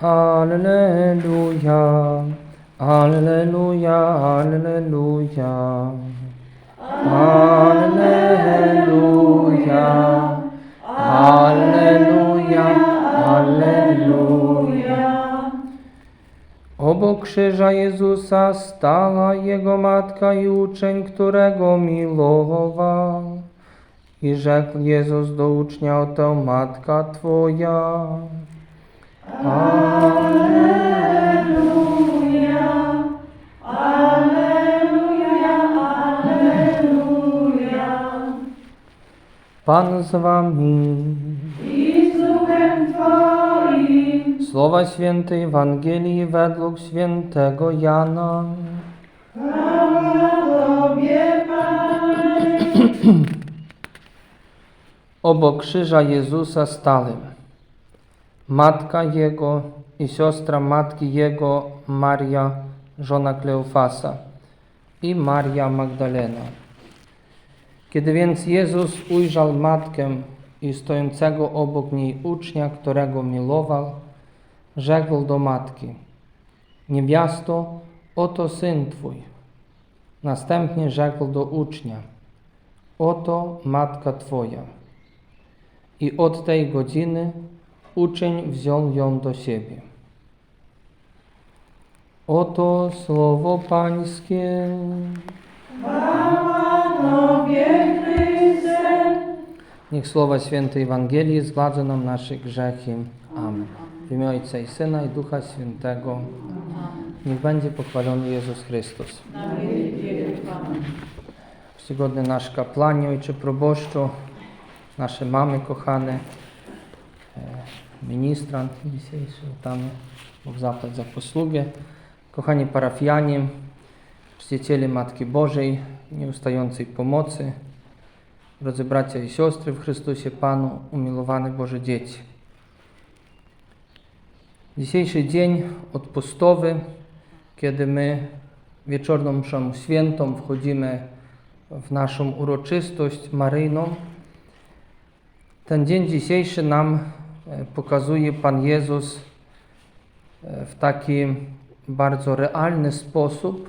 Alleluja, Alleluja, Alleluja. Alleluja, Alleluja, Alleluja. Obok krzyża Jezusa stała Jego matka i uczeń, którego milował. I rzekł Jezus do ucznia, oto matka Twoja. Pan z Wami. I z duchem Twoim. Słowa Świętej Ewangelii według świętego Jana. Chwała Tobie, Panie. Obok krzyża Jezusa stali matka Jego i siostra matki Jego Maria, żona Kleofasa i Maria Magdalena. Kiedy więc Jezus ujrzał matkę i stojącego obok niej ucznia, którego milował, rzekł do matki, niewiasto, oto syn Twój. Następnie rzekł do ucznia, oto matka Twoja. I od tej godziny uczeń wziął ją do siebie. Oto słowo Pańskie. Tobie. Niech słowa świętej Ewangelii zgładzą nam nasze grzechy. Amen. W imię Ojca i Syna i Ducha Świętego. Niech będzie pochwalony Jezus Chrystus. Czcigodny nasz kapłanie, Ojcze proboszczu, nasze mamy kochane, ministrant dzisiejszy, witamy, Bóg zapłać za posługę, kochani parafianie, czciciele Matki Bożej, nieustającej pomocy, drodzy bracia i siostry w Chrystusie Panu, umilowane Boże dzieci. Dzisiejszy dzień odpustowy, kiedy my wieczorną mszą świętą wchodzimy w naszą uroczystość maryjną. Ten dzień dzisiejszy nam pokazuje Pan Jezus e, w taki bardzo realny sposób,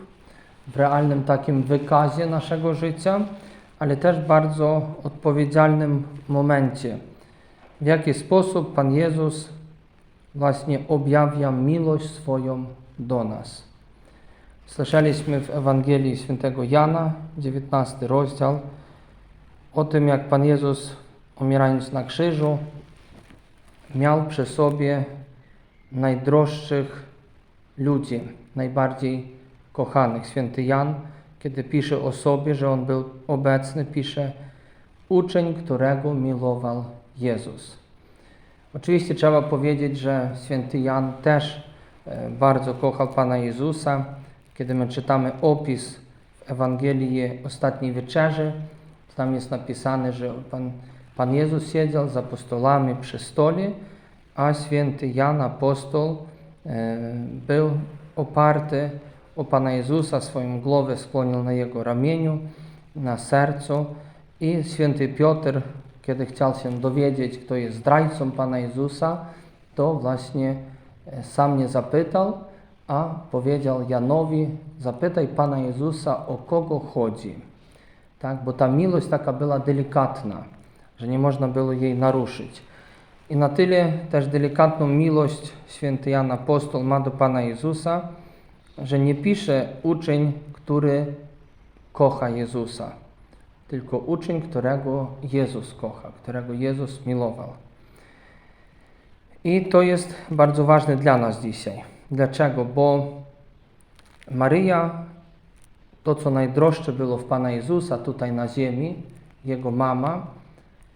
w realnym takim wykazie naszego życia, ale też bardzo odpowiedzialnym momencie. W jaki sposób Pan Jezus właśnie objawia miłość swoją do nas. Słyszeliśmy w Ewangelii Świętego Jana, 19 rozdział, o tym, jak Pan Jezus, umierając na krzyżu, miał przy sobie najdroższych ludzi, najbardziej kochanych. Święty Jan, kiedy pisze o sobie, że on był obecny, pisze uczeń, którego milował Jezus. Oczywiście trzeba powiedzieć, że święty Jan też e, bardzo kochał Pana Jezusa. Kiedy my czytamy opis w Ewangelii Ostatniej Wieczerzy, tam jest napisane, że Pan, Pan Jezus siedział z apostolami przy stole, a święty Jan, apostoł, e, był oparty o Pana Jezusa, swoją głowę skłonił na Jego ramieniu, na sercu i święty Piotr, kiedy chciał się dowiedzieć, kto jest zdrajcą Pana Jezusa, to właśnie e, sam nie zapytał, a powiedział Janowi, zapytaj Pana Jezusa, o kogo chodzi. Tak, bo ta miłość taka była delikatna, że nie można było jej naruszyć. I na tyle też delikatną miłość święty Jan Apostol ma do Pana Jezusa, że nie pisze uczeń, który kocha Jezusa, tylko uczeń, którego Jezus kocha, którego Jezus milował. I to jest bardzo ważne dla nas dzisiaj. Dlaczego? Bo Maryja, to co najdroższe było w Pana Jezusa tutaj na ziemi, Jego mama,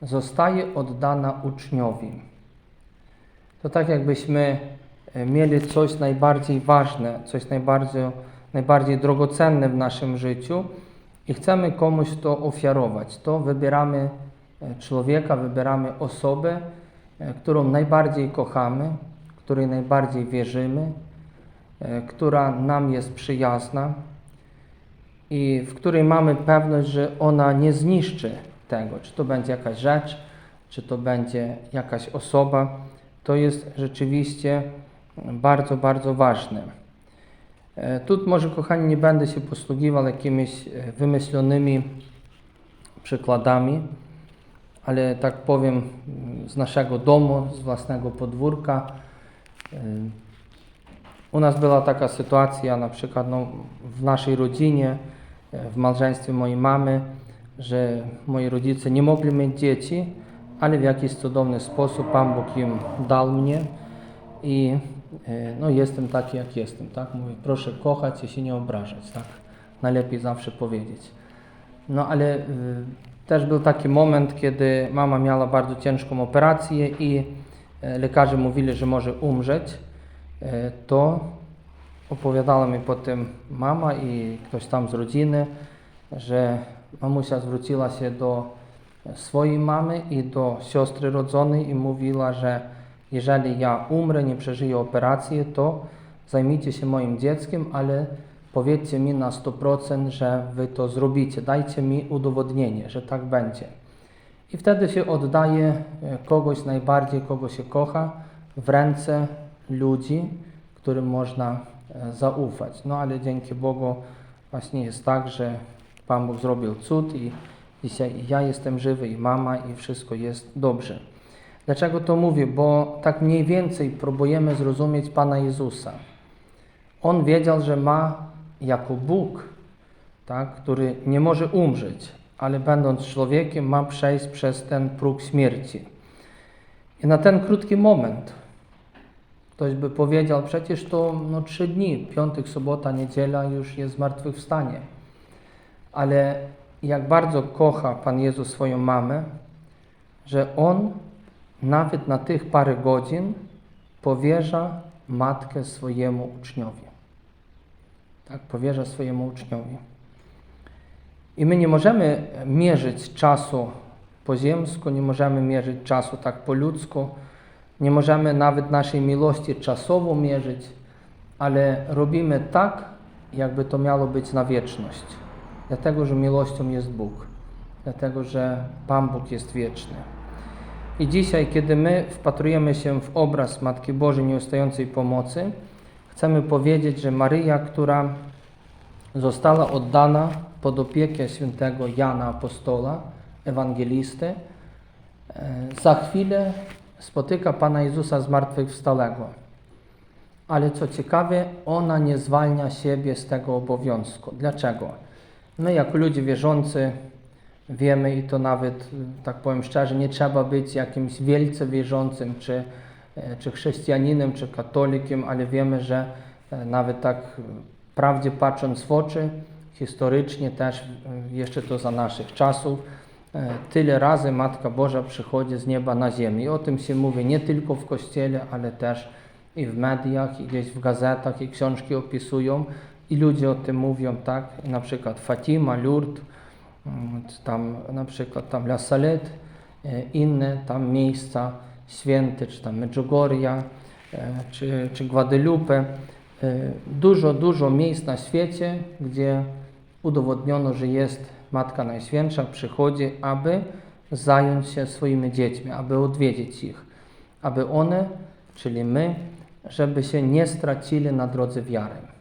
zostaje oddana uczniowi. To tak jakbyśmy e, mieli coś najbardziej ważne, coś najbardziej, najbardziej drogocenne w naszym życiu i chcemy komuś to ofiarować. To wybieramy e, człowieka, wybieramy osobę, e, którą najbardziej kochamy, której najbardziej wierzymy, która nam jest przyjazna i w której mamy pewność, że ona nie zniszczy tego, czy to będzie jakaś rzecz, czy to będzie jakaś osoba. To jest rzeczywiście bardzo, bardzo ważne. E, Tu może, kochani, nie będę się posługiwał jakimiś e, wymyślonymi przykładami, ale tak powiem mm, z naszego domu, z własnego podwórka. E, U nas była taka sytuacja, na przykład no, w naszej rodzinie, e, w małżeństwie mojej mamy, że moi rodzice nie mogli mieć dzieci, ale w jakiś cudowny sposób Pan Bóg im dał mnie i e, no, jestem taki, jak jestem. Tak? Mówię, proszę kochać i się nie obrażać. Tak? Najlepiej zawsze powiedzieć. No ale y, też był taki moment, kiedy mama miała bardzo ciężką operację i e, lekarze mówili, że może umrzeć. E, to opowiadała mi potem mama i ktoś tam z rodziny, że mamusia zwróciła się do swojej mamy i do siostry rodzonej i mówiła, że jeżeli ja umrę, nie przeżyję operacji, to zajmijcie się moim dzieckiem, ale powiedzcie mi na 100%, że wy to zrobicie. Dajcie mi udowodnienie, że tak będzie. I wtedy się oddaje e, kogoś najbardziej, kogo się kocha, w ręce ludzi, którym można e, zaufać. No ale dzięki Bogu właśnie jest tak, że Pan Bóg zrobił cud i dzisiaj ja jestem żywy i mama i wszystko jest dobrze. Dlaczego to mówię? Bo tak mniej więcej próbujemy zrozumieć Pana Jezusa. On wiedział, że ma jako Bóg, tak, który nie może umrzeć, ale będąc człowiekiem ma przejść przez ten próg śmierci. I na ten krótki moment ktoś by powiedział, przecież to no, trzy dni, piątek, sobota, niedziela już jest zmartwychwstanie. Ale jak bardzo kocha Pan Jezus swoją mamę, że On nawet na tych parę godzin powierza matkę swojemu uczniowi. Tak, powierza swojemu uczniowi. I my nie możemy mierzyć czasu po ziemsku, nie możemy mierzyć czasu tak po ludzku, nie możemy nawet naszej miłości czasowo mierzyć, ale robimy tak, jakby to miało być na wieczność. Dlatego, że miłością jest Bóg, dlatego, że Pan Bóg jest wieczny. I dzisiaj, kiedy my wpatrujemy się w obraz Matki Bożej Nieustającej Pomocy, chcemy powiedzieć, że Maryja, która została oddana pod opiekę świętego Jana Apostola, ewangelisty, e, za chwilę spotyka Pana Jezusa zmartwychwstałego. Ale co ciekawe, ona nie zwalnia siebie z tego obowiązku. Dlaczego? My, jako ludzie wierzący, wiemy i to nawet, tak powiem szczerze, nie trzeba być jakimś wielce wierzącym, czy, e, czy chrześcijaninem, czy katolikiem, ale wiemy, że e, nawet tak prawdzie patrząc w oczy, historycznie też, e, jeszcze to za naszych czasów, e, tyle razy Matka Boża przychodzi z nieba na ziemię. I o tym się mówi nie tylko w Kościele, ale też i w mediach, i gdzieś w gazetach, i książki opisują, i ludzie o tym mówią, tak? Na przykład Fatima, Lourdes, mm, tam na przykład tam La Salette, e, inne tam miejsca święte, czy tam Medjugorje, e, czy, czy Guadalupe. E, Dużo, dużo miejsc na świecie, gdzie udowodniono, że jest Matka Najświętsza, przychodzi, aby zająć się swoimi dziećmi, aby odwiedzić ich, aby one, czyli my, żeby się nie stracili na drodze wiary.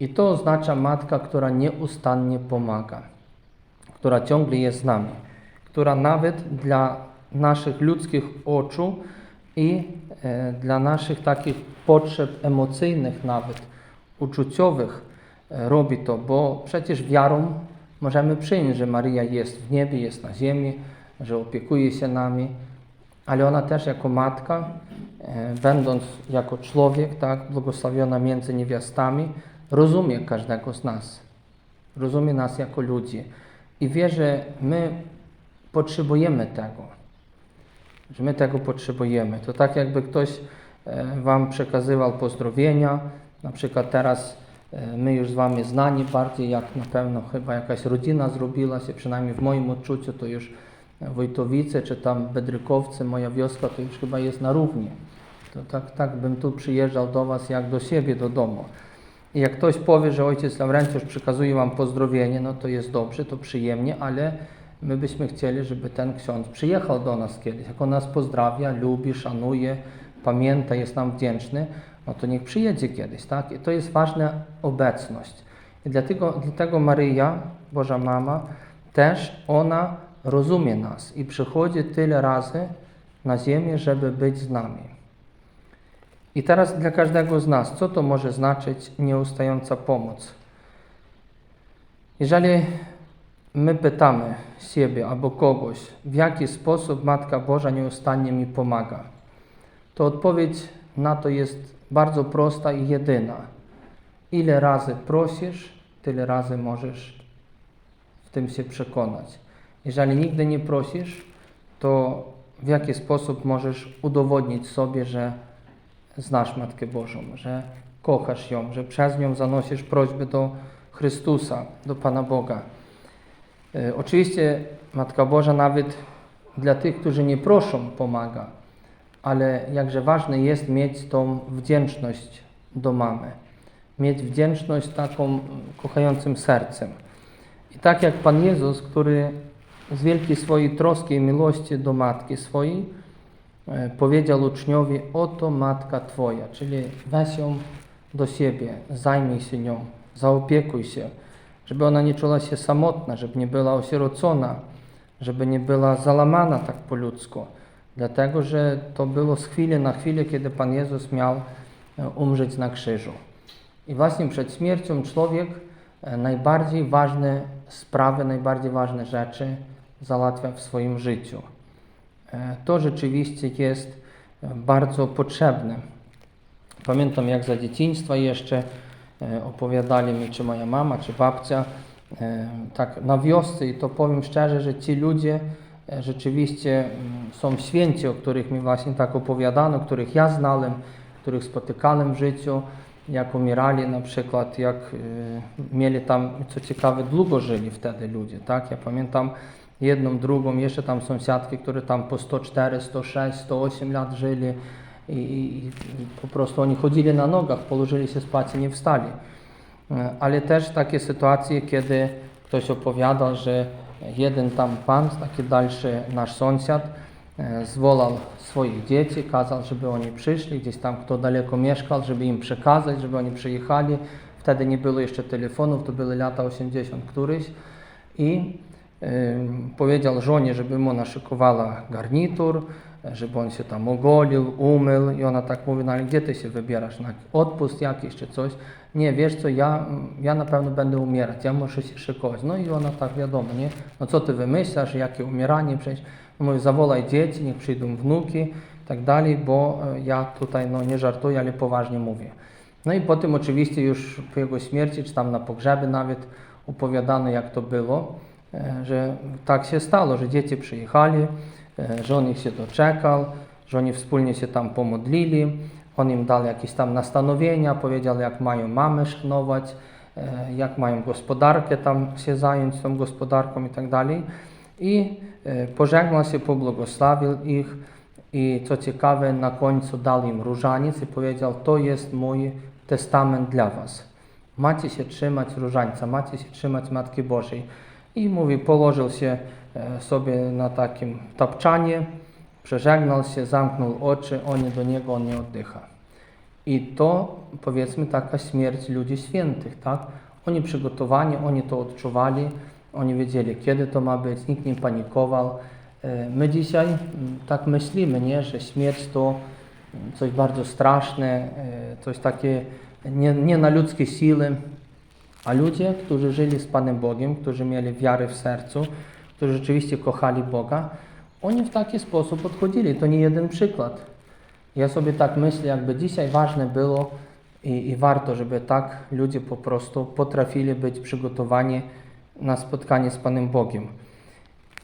I to oznacza Matka, która nieustannie pomaga, która ciągle jest z nami, która nawet dla naszych ludzkich oczu i e, dla naszych takich potrzeb emocyjnych nawet, uczuciowych e, robi to, bo przecież wiarą możemy przyjąć, że Maryja jest w niebie, jest na ziemi, że opiekuje się nami, ale ona też jako matka, e, będąc jako człowiek, tak, błogosławiona między niewiastami, rozumie każdego z nas. Rozumie nas jako ludzi i wie, że my potrzebujemy tego że my tego potrzebujemy. To tak jakby ktoś e, Wam przekazywał pozdrowienia, na przykład teraz e, my już z Wami znani bardziej, jak na pewno chyba jakaś rodzina zrobiła się, przynajmniej w moim odczuciu to już Wojtowice czy tam Bedrykowce, moja wioska to już chyba jest na równi. To tak, tak bym tu przyjeżdżał do Was jak do siebie, do domu. I jak ktoś powie, że ojciec Laurencjusz przekazuje Wam pozdrowienie, no to jest dobrze, to przyjemnie, ale my byśmy chcieli, żeby ten ksiądz przyjechał do nas kiedyś. Jak on nas pozdrawia, lubi, szanuje, pamięta, jest nam wdzięczny, no to niech przyjedzie kiedyś, tak? I to jest ważna obecność. I dlatego, dlatego Maryja, Boża Mama, też ona rozumie nas i przychodzi tyle razy na ziemię, żeby być z nami. I teraz dla każdego z nas, co to może znaczyć nieustająca pomoc? Jeżeli my pytamy siebie albo kogoś, w jaki sposób Matka Boża nieustannie mi pomaga, to odpowiedź na to jest bardzo prosta i jedyna. Ile razy prosisz, tyle razy możesz w tym się przekonać. Jeżeli nigdy nie prosisz, to w jaki sposób możesz udowodnić sobie, że znasz Matkę Bożą, że kochasz ją, że przez nią zanosisz prośby do Chrystusa, do Pana Boga. E, Oczywiście Matka Boża nawet dla tych, którzy nie proszą, pomaga, ale jakże ważne jest mieć tą wdzięczność do mamy. Mieć wdzięczność taką kochającym sercem. I tak jak Pan Jezus, który z wielkiej swojej troski i miłości do Matki swojej powiedział uczniowi, oto Matka Twoja, czyli weź ją do siebie, zajmij się nią, zaopiekuj się, żeby ona nie czuła się samotna, żeby nie była osierocona, żeby nie była załamana tak po ludzku. Dlatego, że to było z chwili na chwilę, kiedy Pan Jezus miał e, umrzeć na krzyżu. I właśnie przed śmiercią człowiek e, najbardziej ważne sprawy, najbardziej ważne rzeczy załatwia w swoim życiu. E, To rzeczywiście jest e, bardzo potrzebne. Pamiętam jak za dzieciństwa jeszcze e, opowiadali mi, czy moja mama, czy babcia, tak na wiosce i to powiem szczerze, że ci ludzie rzeczywiście mm, są święci, o których mi właśnie tak opowiadano, których ja znałem, których spotykałem w życiu, jak umierali na przykład, jak mieli tam, co ciekawe, długo żyli wtedy ludzie, tak? Ja pamiętam jedną, drugą, jeszcze tam sąsiadki, które tam po 104, 106, 108 lat żyli i, i, i po prostu oni chodzili na nogach, położyli się spać i nie wstali. E, Ale też takie sytuacje, kiedy ktoś opowiada, że jeden tam pan, taki dalszy nasz sąsiad, e, zwołał swoich dzieci, kazał, żeby oni przyszli, gdzieś tam kto daleko mieszkał, żeby im przekazać, żeby oni przyjechali. Wtedy nie było jeszcze telefonów, to były lata 80 któryś i powiedział żonie, żeby mu naszykowała garnitur, żeby on się tam ogolił, umył i ona tak mówi, no ale gdzie ty się wybierasz, na odpust jakiś czy coś? Nie, wiesz co, ja, ja na pewno będę umierać, ja muszę się szykować. No i ona tak wiadomo, nie? No co ty wymyślasz, jakie umieranie przecież? No mówi, zawołaj dzieci, niech przyjdą wnuki i tak dalej, bo e, ja tutaj no nie żartuję, ale poważnie mówię. No i potem oczywiście już po jego śmierci, czy tam na pogrzeby nawet opowiadano jak to było. E, że tak się stało, że dzieci przyjechali, e, że on ich się doczekał, że oni wspólnie się tam pomodlili, on im dał jakieś tam nastanowienia, powiedział jak mają mamę szanować, e, jak mają gospodarkę tam się zająć tą gospodarką i tak dalej. I pożegnał się, pobłogosławił ich i co ciekawe na końcu dał im różaniec i powiedział to jest mój testament dla was. Macie się trzymać różańca, macie się trzymać Matki Bożej. I mówi, położył się e, sobie na takim tapczanie, przeżegnał się, zamknął oczy, oni do niego, on nie oddycha. I to powiedzmy taka śmierć ludzi świętych, tak? Oni przygotowani, oni to odczuwali, oni wiedzieli, kiedy to ma być, nikt nie panikował. E, My dzisiaj tak myślimy, nie? że śmierć to coś bardzo straszne, e, coś takie nie, nie na ludzkie siły, a ludzie, którzy żyli z Panem Bogiem, którzy mieli wiarę w sercu, którzy rzeczywiście kochali Boga, oni w taki sposób odchodzili. To nie jeden przykład. Ja sobie tak myślę, jakby dzisiaj ważne było i, i warto, żeby tak ludzie po prostu potrafili być przygotowani na spotkanie z Panem Bogiem.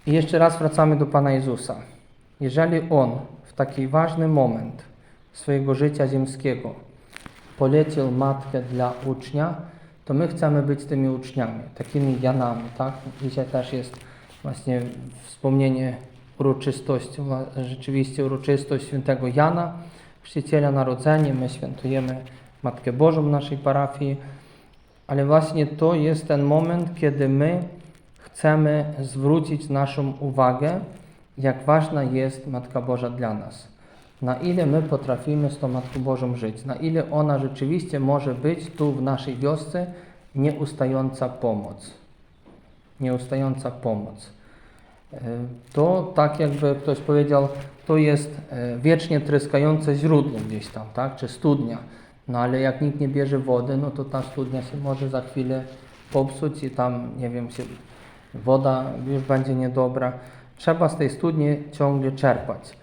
I jeszcze raz wracamy do Pana Jezusa. Jeżeli On w taki ważny moment swojego życia ziemskiego polecił matkę dla ucznia, to my chcemy być tymi uczniami, takimi Janami, tak? Dzisiaj też jest właśnie wspomnienie uroczystości, rzeczywiście uroczystość świętego Jana, chrzciciela narodzenia. My świętujemy Matkę Bożą w naszej parafii, ale właśnie to jest ten moment, kiedy my chcemy zwrócić naszą uwagę, jak ważna jest Matka Boża dla nas. Na ile my potrafimy z tą Matką Bożą żyć, na ile ona rzeczywiście może być tu w naszej wiosce nieustająca pomoc. Nieustająca pomoc. E, To tak jakby ktoś powiedział, to jest e, wiecznie tryskające źródło gdzieś tam, tak? czy studnia. No ale jak nikt nie bierze wody, no to ta studnia się może za chwilę popsuć i tam, nie wiem, się woda już będzie niedobra. Trzeba z tej studni ciągle czerpać.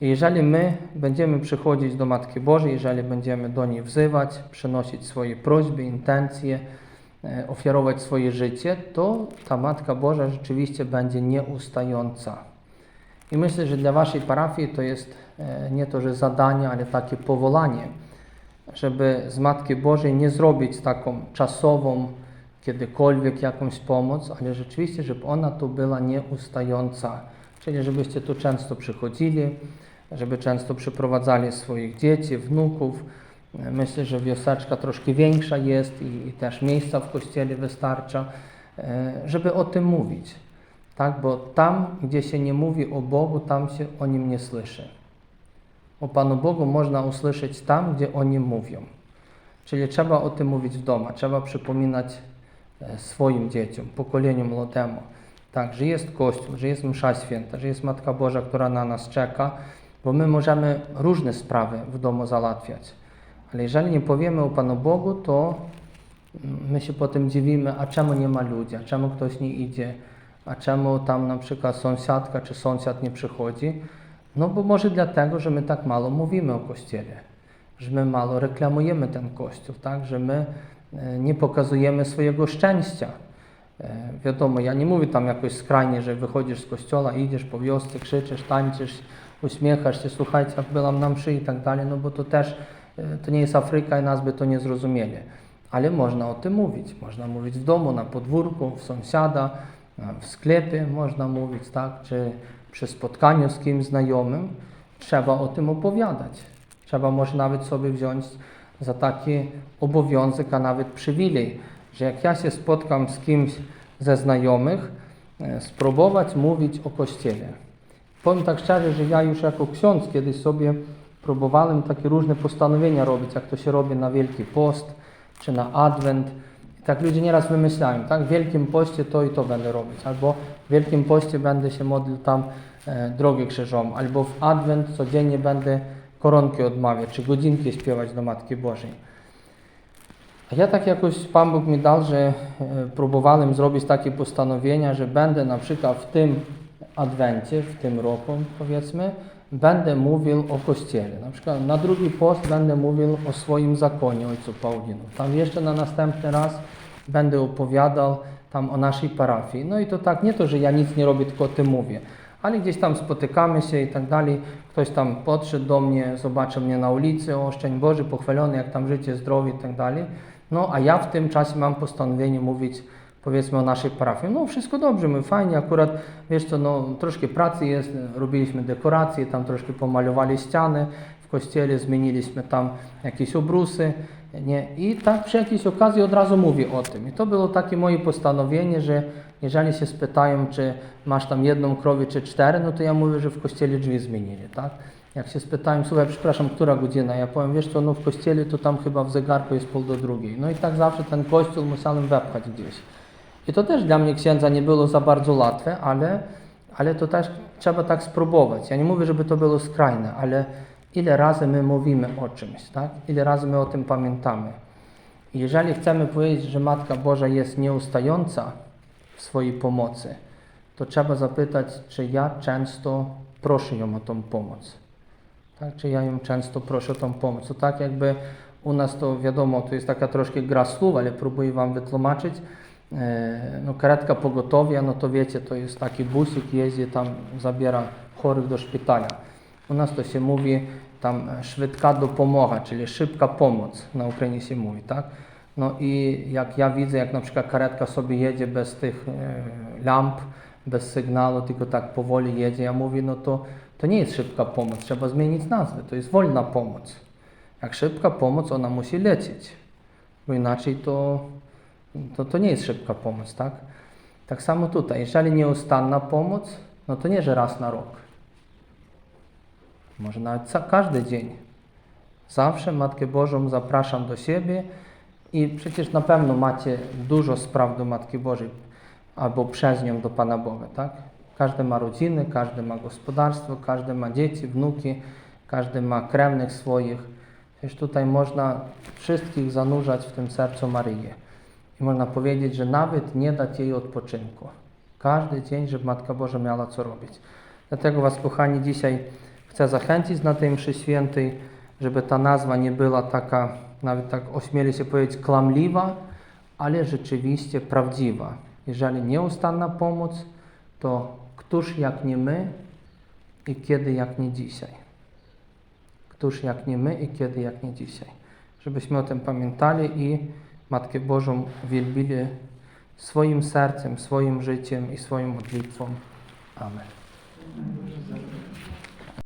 I jeżeli my będziemy przychodzić do Matki Bożej, jeżeli będziemy do niej wzywać, przynosić swoje prośby, intencje, e, ofiarować swoje życie, to ta Matka Boża rzeczywiście będzie nieustająca. I myślę, że dla Waszej parafii to jest e, nie to, że zadanie, ale takie powolanie, żeby z Matki Bożej nie zrobić taką czasową, kiedykolwiek jakąś pomoc, ale rzeczywiście, żeby ona tu była nieustająca. Czyli żebyście tu często przychodzili, żeby często przyprowadzali swoich dzieci, wnuków. Myślę, że wioseczka troszkę większa jest i, i też miejsca w kościele wystarcza, e, żeby o tym mówić. Tak? Bo tam, gdzie się nie mówi o Bogu, tam się o Nim nie słyszy. O Panu Bogu można usłyszeć tam, gdzie o Nim mówią. Czyli trzeba o tym mówić w domu, trzeba przypominać e, swoim dzieciom, pokoleniu młodemu. Tak, że jest Kościół, że jest msza święta, że jest Matka Boża, która na nas czeka, bo my możemy różne sprawy w domu załatwiać. Ale jeżeli nie powiemy o Panu Bogu, to my się potem dziwimy, a czemu nie ma ludzi, a czemu ktoś nie idzie, a czemu tam na przykład sąsiadka czy sąsiad nie przychodzi. No bo może dlatego, że my tak mało mówimy o Kościele, że my mało reklamujemy ten Kościół, tak? że my e, nie pokazujemy swojego szczęścia. E, Wiadomo, ja nie mówię tam jakoś skrajnie, że wychodzisz z kościoła, idziesz po wiosce, krzyczysz, tańczysz, uśmiechasz się, słuchajcie, byłam na mszy i tak dalej, no bo to też, e, to nie jest Afryka i nas by to nie zrozumieli. Ale można o tym mówić. Można mówić w domu, na podwórku, w sąsiada, e, w sklepie można mówić, tak, czy przy spotkaniu z kimś znajomym. Trzeba o tym opowiadać. Trzeba może nawet sobie wziąć za taki obowiązek, a nawet przywilej, że jak ja się spotkam z kimś ze znajomych, e, spróbować mówić o Kościele. Powiem tak szczerze, że ja już jako ksiądz kiedyś sobie próbowałem takie różne postanowienia robić, jak to się robi na Wielki Post, czy na Adwent. I tak ludzie nieraz wymyślają, tak, w Wielkim Poście to i to będę robić, albo w Wielkim Poście będę się modlił tam e, drogę albo w Adwent codziennie będę koronki odmawiać, czy godzinki śpiewać do Matki Bożej. A ja tak jakoś Pan Bóg mi dał, że e, próbowałem zrobić takie postanowienia, że będę na przykład w tym Adwencie, w tym roku powiedzmy, będę mówił o Kościele. Na przykład na drugi post będę mówił o swoim zakonie Ojcu Paulinu. Tam jeszcze na następny raz będę opowiadał tam o naszej parafii. No i to tak, nie to, że ja nic nie robię, tylko o tym mówię. Ale gdzieś tam spotykamy się i tak dalej. Ktoś tam podszedł do mnie, zobaczył mnie na ulicy, o szczęść Boży, pochwalony, jak tam życie, zdrowie i tak dalej. No a ja w tym czasie mam postanowienie mówić powiedzmy o naszej parafii. No wszystko dobrze, my fajnie, akurat wiesz co, no troszkę pracy jest, robiliśmy dekoracje, tam troszkę pomalowali ściany w kościele, zmieniliśmy tam jakieś obrusy, nie? I tak przy jakiejś okazji od razu mówię o tym. I to było takie moje postanowienie, że jeżeli się spytają, czy masz tam jedną krowię, czy cztery, no to ja mówię, że w kościele drzwi zmienili, tak? Jak się spytają, słuchaj, przepraszam, która godzina? Ja powiem, wiesz co, no w kościele to tam chyba w zegarku jest pół do drugiej. No i tak zawsze ten kościół musiałem wepchać gdzieś. I to też dla mnie księdza nie było za bardzo łatwe, ale, ale to też trzeba tak spróbować. Ja nie mówię, żeby to było skrajne, ale ile razy my mówimy o czymś, tak? Ile razy my o tym pamiętamy. Jeżeli chcemy powiedzieć, że Matka Boża jest nieustająca w swojej pomocy, to trzeba zapytać, czy ja często proszę ją o tą pomoc. Tak? Czy ja ją często proszę o tą pomoc. To tak jakby u nas to wiadomo, to jest taka troszkę gra słów, ale próbuję Wam wytłumaczyć. E, No, karetka pogotowia, no to wiecie, to jest taki busik, jeździ tam, zabiera chorych do szpitala. U nas to się mówi tam szwydka dopomoga, czyli szybka pomoc, na Ukrainie się mówi, tak? No i jak ja widzę, jak na przykład karetka sobie jedzie bez tych e, lamp, bez sygnału, tylko tak powoli jedzie, ja mówię, no to, to nie jest szybka pomoc, trzeba zmienić nazwę, to jest wolna pomoc. Jak szybka pomoc, ona musi lecieć, bo inaczej to, to, to nie jest szybka pomoc, tak? Tak samo tutaj, jeżeli nieustanna pomoc, no to nie, że raz na rok. może nawet każdy dzień. Zawsze Matkę Bożą zapraszam do siebie i przecież na pewno macie dużo spraw do Matki Bożej albo przez nią do Pana Boga, tak? Każdy ma rodziny, każdy ma gospodarstwo, każdy ma dzieci, wnuki, każdy ma krewnych swoich. Przecież tutaj można wszystkich zanurzać w tym sercu Maryję. I można powiedzieć, że nawet nie dać jej odpoczynku. Każdy dzień, żeby Matka Boża miała co robić. Dlatego Was, kochani, dzisiaj chcę zachęcić na tej mszy świętej, żeby ta nazwa nie była taka, nawet tak ośmielę się powiedzieć, klamliwa, ale rzeczywiście prawdziwa. Jeżeli nieustanna pomoc, to któż jak nie my i kiedy jak nie dzisiaj. Któż jak nie my i kiedy jak nie dzisiaj. Żebyśmy o tym pamiętali i Matkę Bożą wielbili swoim sercem, swoim życiem i swoją modlitwą. Amen.